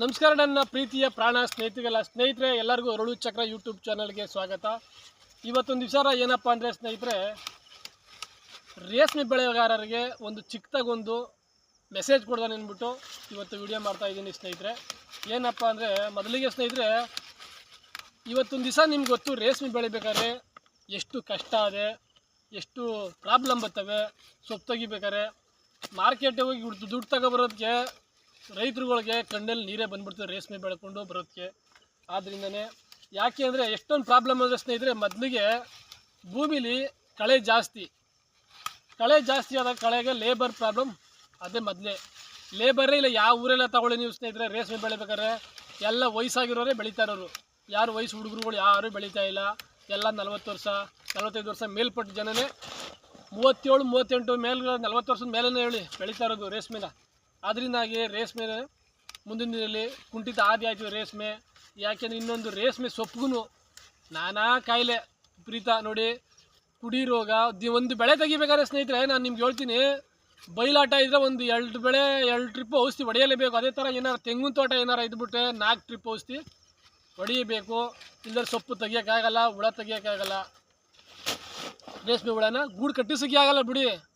ನಮಸ್ಕಾರ, ನನ್ನ ಪ್ರೀತಿಯ ಪ್ರಾಣ ಸ್ನೇಹಿತರಿಗೆಲ್ಲ. ಸ್ನೇಹಿತರೆ, ಎಲ್ಲರಿಗೂ ಅರಳು ಚಕ್ರ ಯೂಟ್ಯೂಬ್ ಚಾನಲ್ಗೆ ಸ್ವಾಗತ. ಇವತ್ತೊಂದು ದಿವಸ ಏನಪ್ಪ ಅಂದರೆ ಸ್ನೇಹಿತರೆ, ರೇಷ್ಮೆ ಬೆಳೆಗಾರರಿಗೆ ಒಂದು ಚಿಕ್ಕದಾಗೊಂದು ಮೆಸೇಜ್ ಕೊಡ್ದಾನೆ ಅಂದ್ಬಿಟ್ಟು ಇವತ್ತು ವಿಡಿಯೋ ಮಾಡ್ತಾ ಇದ್ದೀನಿ ಸ್ನೇಹಿತರೆ. ಏನಪ್ಪ ಅಂದರೆ, ಮೊದಲಿಗೆ ಸ್ನೇಹಿತರೆ, ಇವತ್ತೊಂದು ದಿವಸ ನಿಮ್ಗೆ ಗೊತ್ತು, ರೇಷ್ಮೆ ಬೆಳಿಬೇಕಾದ್ರೆ ಎಷ್ಟು ಕಷ್ಟ ಇದೆ, ಎಷ್ಟು ಪ್ರಾಬ್ಲಮ್ ಬರ್ತವೆ, ಸೊಪ್ಪು ತೆಗಿಬೇಕಾದ್ರೆ, ಮಾರ್ಕೆಟಿಗೆ ಹೋಗಿ ದುಡ್ಡು ತಗೊಬರೋದಕ್ಕೆ ರೈತರುಗಳಿಗೆ ಕಣ್ಣಲ್ಲಿ ನೀರೇ ಬಂದ್ಬಿಡ್ತದೆ ರೇಷ್ಮೆ ಬೆಳ್ಕೊಂಡು ಬರೋದಕ್ಕೆ ಆದ್ದರಿಂದನೇ ಯಾಕೆ ಅಂದರೆ ಎಷ್ಟೊಂದು ಪ್ರಾಬ್ಲಮ್ ಅಂದರೆ ಸ್ನೇಹಿತರೆ, ಮೊದಲಿಗೆ ಭೂಮಿಲಿ ಕಳೆ ಜಾಸ್ತಿ. ಕಳೆ ಜಾಸ್ತಿ ಆದಾಗ ಕಳೆಗೆ ಲೇಬರ್ ಪ್ರಾಬ್ಲಮ್ ಅದೇ ಮೊದಲೇ. ಲೇಬರೇ ಇಲ್ಲ, ಯಾವ ಊರೆಲ್ಲ ತಗೊಳ್ಳಿ ನೀವು ಸ್ನೇಹಿತರೆ, ರೇಷ್ಮೆ ಬೆಳಿಬೇಕಾದ್ರೆ ಎಲ್ಲ ವಯಸ್ಸಾಗಿರೋರೇ ಬೆಳೀತಾ ಇರೋರು. ಯಾರು ವಯಸ್ಸು ಹುಡುಗರುಗಳು ಯಾರೂ ಬೆಳೀತಾ ಇಲ್ಲ. ಎಲ್ಲ ನಲವತ್ತು ವರ್ಷ, ನಲವತ್ತೈದು ವರ್ಷ ಮೇಲ್ಪಟ್ಟ ಜನನೇ. ಮೂವತ್ತೇಳು, ಮೂವತ್ತೆಂಟು ಮೇಲೆ ನಲ್ವತ್ತು ವರ್ಷದ ಮೇಲೇ ಹೇಳಿ ಬೆಳೀತಾ ಇರೋದು ರೇಷ್ಮೆನ. ಅದರಿಂದಾಗಿ ರೇಷ್ಮೆ ಮುಂದಿನ ದಿನದಲ್ಲಿ ಕುಂಠಿತ ಆದಿ ಆಯಿತು ರೇಷ್ಮೆ. ಯಾಕೆಂದರೆ ಇನ್ನೊಂದು ರೇಷ್ಮೆ ಸೊಪ್ಪುಗೂ ನಾನಾ ಕಾಯಿಲೆ ಪ್ರೀತ ನೋಡಿ ಕುಡಿ ರೋಗ, ದಿ- ಒಂದು ಬೆಳೆ ತೆಗಿಬೇಕಾದ್ರೆ ಸ್ನೇಹಿತರೆ, ನಾನು ನಿಮ್ಗೆ ಹೇಳ್ತೀನಿ, ಬೈಲಾಟ ಇದ್ದರೆ ಒಂದು ಎರಡು ಬೆಳೆ, ಎರಡು ಟ್ರಿಪ್ ಔಷಧಿ ಹೊಡೆಯಲೇಬೇಕು. ಅದೇ ಥರ ಏನಾರು ತೆಂಗಿನ ತೋಟ ಏನಾರು ಇದ್ಬಿಟ್ರೆ ನಾಲ್ಕು ಟ್ರಿಪ್ ಔಷಧಿ ಹೊಡೆಯಬೇಕು. ಇಲ್ಲದ್ರೆ ಸೊಪ್ಪು ತೆಗಿಯೋಕ್ಕಾಗಲ್ಲ, ಹುಳ ತೆಗಿಯೋಕ್ಕಾಗಲ್ಲ. ರೇಷ್ಮೆ ಹುಳನ ಗೂಡು ಕಟ್ಟಿಸೋಕೆ ಆಗಲ್ಲ ಬಿಡಿ.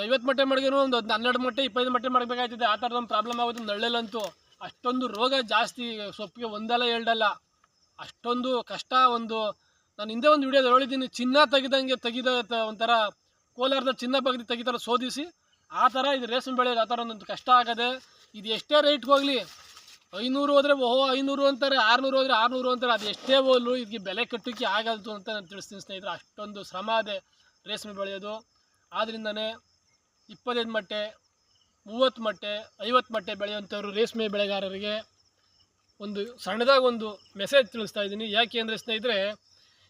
ಐವತ್ತು ಮೊಟ್ಟೆ ಮಡಗಿನೂ ಒಂದು ಹನ್ನೆರಡು ಮೊಟ್ಟೆ ಇಪ್ಪತ್ತು ಮೊಟ್ಟೆ ಮಾಡಬೇಕಾಗ್ತದೆ ಆ ಥರದ ಒಂದು ಪ್ರಾಬ್ಲಮ್ ಆಗುತ್ತೆ ನಳ್ಳೆಲ್ಲಂತೂ. ಅಷ್ಟೊಂದು ರೋಗ ಜಾಸ್ತಿ, ಸೊಪ್ಪಿಗೆ ಒಂದಲ್ಲ ಎರಡಲ್ಲ. ಅಷ್ಟೊಂದು ಕಷ್ಟ, ಒಂದು ನಾನು ಹಿಂದೆ ಒಂದು ವಿಡಿಯೋ ಹೇಳಿದ್ದೀನಿ, ಚಿನ್ನ ತೆಗಿದಂಗೆ ತೆಗಿದ ಒಂಥರ ಕೋಲಾರದ ಚಿನ್ನ ಬಗ್ಗೆ ತೆಗಿತಾರೆ ಶೋಧಿಸಿ ಆ ಥರ ಇದು ರೇಷ್ಮೆ ಬೆಳೆಯೋದು, ಆ ಥರ ಒಂದೊಂದು ಕಷ್ಟ ಆಗದೆ, ಇದು ಎಷ್ಟೇ ರೇಟ್ಗೆ ಹೋಗಲಿ, ಐನೂರು ಹೋದರೆ ಓಹೋ, ಐನೂರು ಅಂತಾರೆ, ಆರುನೂರು ಹೋದರೆ ಆರುನೂರು ಅಂತಾರೆ, ಅದು ಎಷ್ಟೇ ಹೋಲು ಇದಕ್ಕೆ ಬೆಲೆ ಕಟ್ಟೋಕ್ಕೆ ಆಗಲ್ತು ಅಂತ ನಾನು ತಿಳಿಸ್ತೀನಿ ಸ್ನೇಹಿತರೆ. ಅಷ್ಟೊಂದು ಶ್ರಮ ಅದೇ ರೇಷ್ಮೆ ಬೆಳೆಯೋದು. ಆದ್ದರಿಂದನೇ ಇಪ್ಪತ್ತೈದು ಮಟ್ಟೆ, ಮೂವತ್ತು ಮಟ್ಟೆ, ಐವತ್ತು ಮಟ್ಟೆ ಬೆಳೆಯುವಂಥವ್ರು ರೇಷ್ಮೆ ಬೆಳೆಗಾರರಿಗೆ ಒಂದು ಸಣ್ಣದಾಗಿ ಒಂದು ಮೆಸೇಜ್ ತಿಳಿಸ್ತಾ ಇದ್ದೀನಿ. ಯಾಕೆ ಅಂದರೆ ಸ್ನೇಹಿತರೆ,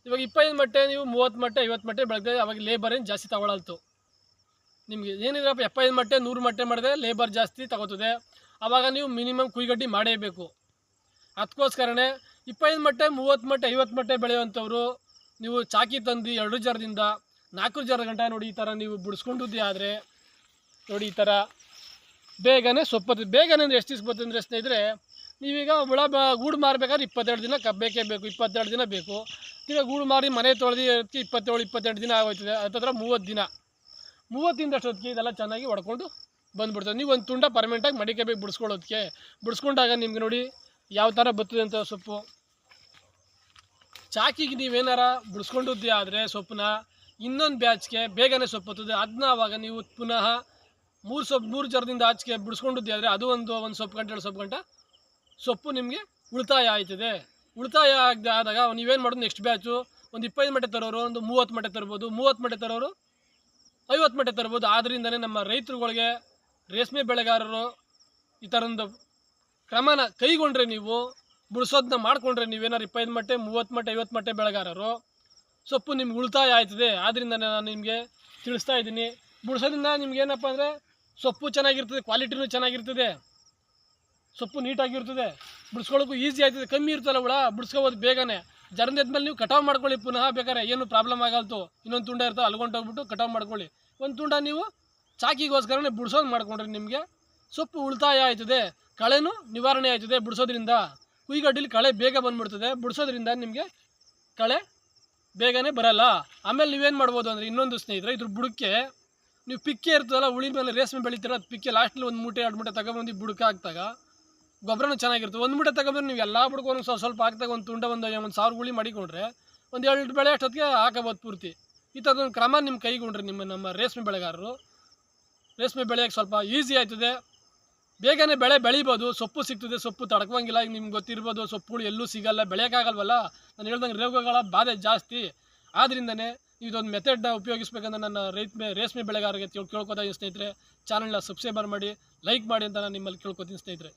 ಇವಾಗ ಇಪ್ಪತ್ತೈದು ಮಟ್ಟೆ ನೀವು ಮೂವತ್ತು ಮಟ್ಟೆ, ಐವತ್ತು ಮಟ್ಟೆ ಬೆಳೆದ್ರೆ ಅವಾಗ ಲೇಬರ್ ಏನು ಜಾಸ್ತಿ ತಗೊಳಲ್ತು. ನಿಮಗೆ ಏನಿದ್ರಪ್ಪ ಎಪ್ಪತ್ತೈದು ಮಟ್ಟೆ, ನೂರು ಮಟ್ಟೆ ಮಾಡಿದ್ರೆ ಲೇಬರ್ ಜಾಸ್ತಿ ತಗೋತದೆ. ಆವಾಗ ನೀವು ಮಿನಿಮಮ್ ಕುಯ್ಗಡ್ಡಿ ಮಾಡೇಬೇಕು. ಅದಕ್ಕೋಸ್ಕರನೇ ಇಪ್ಪತ್ತೈದು ಮಟ್ಟೆ, ಮೂವತ್ತು ಮಟ್ಟೆ, ಐವತ್ತು ಮಟ್ಟೆ ಬೆಳೆಯುವಂಥವ್ರು ನೀವು ಚಾಕಿ ತಂದು ಎರಡು ಜರದಿಂದ ನಾಲ್ಕು ಜರ ಗಂಟೆ ನೋಡಿ ಈ ಥರ ನೀವು ಬಿಡಿಸ್ಕೊಂಡಿದ್ದೆ ಆದರೆ ನೋಡಿ ಈ ಥರ ಬೇಗನೆ ಸೊಪ್ಪತ್ತೆ ಬೇಗನೆ ಅಂದರೆ ಎಷ್ಟು ದಿವ್ಸ ಬರ್ತದೆ ಅಂದರೆ ಸ್ನೇಹಿತರೆ, ನೀವೀಗ ಹುಳ ಗೂಡು ಮಾರಬೇಕಾದ್ರೆ ಇಪ್ಪತ್ತೆರಡು ದಿನ ಕಬ್ಬೇಕೇ ಬೇಕೇ, ಇಪ್ಪತ್ತೆರಡು ದಿನ ಬೇಕು. ಈಗ ಗೂಡು ಮಾರಿ ಮನೆ ತೊಳೆದು, ಅದಕ್ಕೆ ಇಪ್ಪತ್ತೇಳು ಇಪ್ಪತ್ತೆರಡು ದಿನ ಆಗೋಯ್ತದೆ. ಹತ್ರ ಮೂವತ್ತು ದಿನ. ಮೂವತ್ತಿಂದ ಅಷ್ಟೊತ್ತಿಗೆ ಇದೆಲ್ಲ ಚೆನ್ನಾಗಿ ಹೊಡ್ಕೊಂಡು ಬಂದುಬಿಡ್ತದೆ. ನೀವು ಒಂದು ತುಂಡ ಪರ್ಮನೆಂಟಾಗಿ ಮಡಿಕೇಬೇಕು ಬಿಡಿಸ್ಕೊಳ್ಳೋದಕ್ಕೆ, ಬಿಡಿಸ್ಕೊಂಡಾಗ ನಿಮ್ಗೆ ನೋಡಿ ಯಾವ ಥರ ಬರ್ತದೆ ಅಂತ ಸೊಪ್ಪು. ಚಾಕಿಗೆ ನೀವೇನಾರ ಬಿಡಿಸ್ಕೊಂಡಿದ್ದೆ ಆದರೆ ಸೊಪ್ಪನ್ನ ಇನ್ನೊಂದು ಬ್ಯಾಚ್ಗೆ ಬೇಗನೆ ಸೊಪ್ಪು ಬರ್ತದೆ. ಅದನ್ನ ಅವಾಗ ನೀವು ಪುನಃ ಮೂರು ಸೊಪ್ಪು, ಮೂರು ಜರದಿಂದ ಆಚೆಗೆ ಬಿಡಿಸ್ಕೊಂಡಿದ್ದೆ ಆದರೆ ಅದು ಒಂದು ಒಂದು ಸೊಪ್ಪು ಗಂಟೆ, ಎರಡು ಸೊಪ್ಪು ಗಂಟೆ ಸೊಪ್ಪು ನಿಮಗೆ ಉಳಿತಾಯ ಆಯ್ತದೆ. ಉಳಿತಾಯ ಆಗದೆ ಆದಾಗ ನೀವೇನು ಮಾಡೋದು? ನೆಕ್ಸ್ಟ್ ಬ್ಯಾಚು ಒಂದು ಇಪ್ಪತ್ತು ಮಟ್ಟೆ ತರೋರು, ಒಂದು ಮೂವತ್ತು ಮಟ್ಟೆ ತರ್ಬೋದು. ಮೂವತ್ತು ಮಟ್ಟೆ ತರೋರು ಐವತ್ತು ಮಟ್ಟೆ ತರ್ಬೋದು. ಆದ್ದರಿಂದನೇ ನಮ್ಮ ರೈತರುಗಳಿಗೆ, ರೇಷ್ಮೆ ಬೆಳೆಗಾರರು ಈ ಥರೊಂದು ಕ್ರಮನ ಕೈಗೊಂಡ್ರೆ ನೀವು ಬಿಡಿಸೋದನ್ನ ಮಾಡಿಕೊಂಡ್ರೆ ನೀವೇನಾರು ಇಪ್ಪತ್ತು ಮಟ್ಟೆ ಮೂವತ್ತು ಮಟ್ಟೆ ಐವತ್ತು ಮಟ್ಟೆ ಬೆಳೆಗಾರರು, ಸೊಪ್ಪು ನಿಮ್ಗೆ ಉಳಿತಾಯ ಆಯ್ತದೆ. ಆದ್ದರಿಂದ ನಾನು ನಿಮಗೆ ತಿಳಿಸ್ತಾ ಇದ್ದೀನಿ. ಬಿಡಿಸೋದ್ರಿಂದ ನಿಮ್ಗೆ ಏನಪ್ಪ ಅಂದರೆ ಸೊಪ್ಪು ಚೆನ್ನಾಗಿರ್ತದೆ ಕ್ವಾಲಿಟಿನೂ ಚೆನ್ನಾಗಿರ್ತದೆ. ಸೊಪ್ಪು ನೀಟಾಗಿರ್ತದೆ. ಬಿಡಿಸ್ಕೊಳ್ಳೋಕ್ಕೂ ಈಸಿ ಆಗ್ತದೆ ಕಮ್ಮಿ ಇರ್ತಲ್ಲ ಹುಳ, ಬಿಡಿಸ್ಕೋಬೋದು ಬೇಗನೆ. ಮೇಲೆ ನೀವು ಕಟಾವು ಮಾಡ್ಕೊಳ್ಳಿ ಪುನಃ ಬೇಕಾದ್ರೆ. ಏನು ಪ್ರಾಬ್ಲಮ್ ಆಗಲ್ತು, ಇನ್ನೊಂದು ತುಂಡ ಇರ್ತವೆ ಅಲ್ಗೊಂಡೋಗ್ಬಿಟ್ಟು ಕಟಾವು ಮಾಡ್ಕೊಳ್ಳಿ. ಒಂದು ತುಂಡ ನೀವು ಚಾಕಿಗೋಸ್ಕರನೇ ಬಿಡಿಸೋದು ಮಾಡ್ಕೊಂಡ್ರಿ ನಿಮಗೆ. ಸೊಪ್ಪು ಉಳಿತಾಯ ಆಯ್ತದೆ. ಕಳೆನೂ ನಿವಾರಣೆ ಆಯ್ತದೆ ಬಿಡಿಸೋದ್ರಿಂದ. ಕುಯ್ಗಡ್ಡಿಲಿ ಕಳೆ ಬೇಗ ಬಂದ್ಬಿಡ್ತದೆ. ಬಿಡಿಸೋದ್ರಿಂದ ನಿಮಗೆ ಕಳೆ ಬೇಗನೆ ಬರಲ್ಲ. ಆಮೇಲೆ ನೀವೇನು ಮಾಡ್ಬೋದು ಅಂದರೆ ಇನ್ನೊಂದು ಸ್ನೇಹಿತರೆ, ಇದ್ರ ಬುಡಕ್ಕೆ ನೀವು ಪಿಕ್ಕೆ ಇರ್ತದಲ್ಲ, ಉಳಿ ಮೇಲೆ ರೇಷ್ಮೆ ಬೆಳಿತೀರ, ಅದು ಪಿಕ್ಕೆ ಲಾಸ್ಟಲ್ಲಿ ಒಂದು ಮೂಟೆ, ಎರಡು ಮೂಟೆ ತಗೊಬಂದು ಬುಡಕ್ಕೆ ಹಾಕ್ದಾಗ ಗೊಬ್ಬರನೂ ಚೆನ್ನಾಗಿರ್ತದೆ ಒಂದು ಮೂಟೆ ತಗೊಬಂದ್ರೆ ನೀವು ಎಲ್ಲ ಬುಡಕ್ಕೆ ಒಂದು ಸ್ವಲ್ಪ ಸ್ವಲ್ಪ ಹಾಕ್ದಾಗ ಒಂದು ತುಂಡ ಒಂದು ಒಂದು ಸಾವಿರ ಗುಳಿ ಮಾಡಿಕೊಂಡ್ರೆ ಒಂದು ಎರಡು ಬೆಳೆ ಅಷ್ಟೊತ್ತಿಗೆ ಹಾಕಬೋದು ಪೂರ್ತಿ. ಈ ಥರದೊಂದು ಕ್ರಮ ನಿಮ್ಮ ಕೈಗೊಂಡ್ರೆ ನಿಮ್ಮ, ನಮ್ಮ ರೇಷ್ಮೆ ಬೆಳೆಗಾರರು. ರೇಷ್ಮೆ ಬೆಳೆಯೋಕ್ಕೆ ಸ್ವಲ್ಪ ಈಸಿ ಆಯ್ತದೆ. ಬೇಗನೆ ಬೆಳೆ ಬೆಳಿಬೋದು, ಸೊಪ್ಪು ಸಿಗ್ತದೆ, ಸೊಪ್ಪು ತಡ್ಕೊಂಗಿಲ್ಲ ಈಗ ನಿಮ್ಗೆ ಗೊತ್ತಿರ್ಬೋದು, ಸೊಪ್ಪುಗಳು ಎಲ್ಲೂ ಸಿಗಲ್ಲ, ಬೆಳೆಯೋಕ್ಕಾಗಲ್ವಲ್ಲ? ನಾನು ಹೇಳ್ದಂಗೆ ರೋಗಗಳ ಬಾಧೆ ಜಾಸ್ತಿ. ಆದ್ದರಿಂದನೇ ಇದೊಂದು ಮೆಥಡ್ ಉಪಯೋಗಿಸ್ಬೇಕಂತ ನನ್ನ ರೈತ ರೇಷ್ಮೆ ಬೆಳೆಗಾರರಿಗೆ ಕೇಳ್ಕೊತಾ ಸ್ನೇಹಿತರೆ. ಚಾನಲ್ನ ಸಬ್ಸ್ಕ್ರೈಬರ್ ಮಾಡಿ ಲೈಕ್ ಮಾಡಿ ಅಂತ ನಾನು ನಿಮ್ಮಲ್ಲಿ ಕೇಳ್ಕೊತೀನಿ ಸ್ನೇಹಿತರೆ.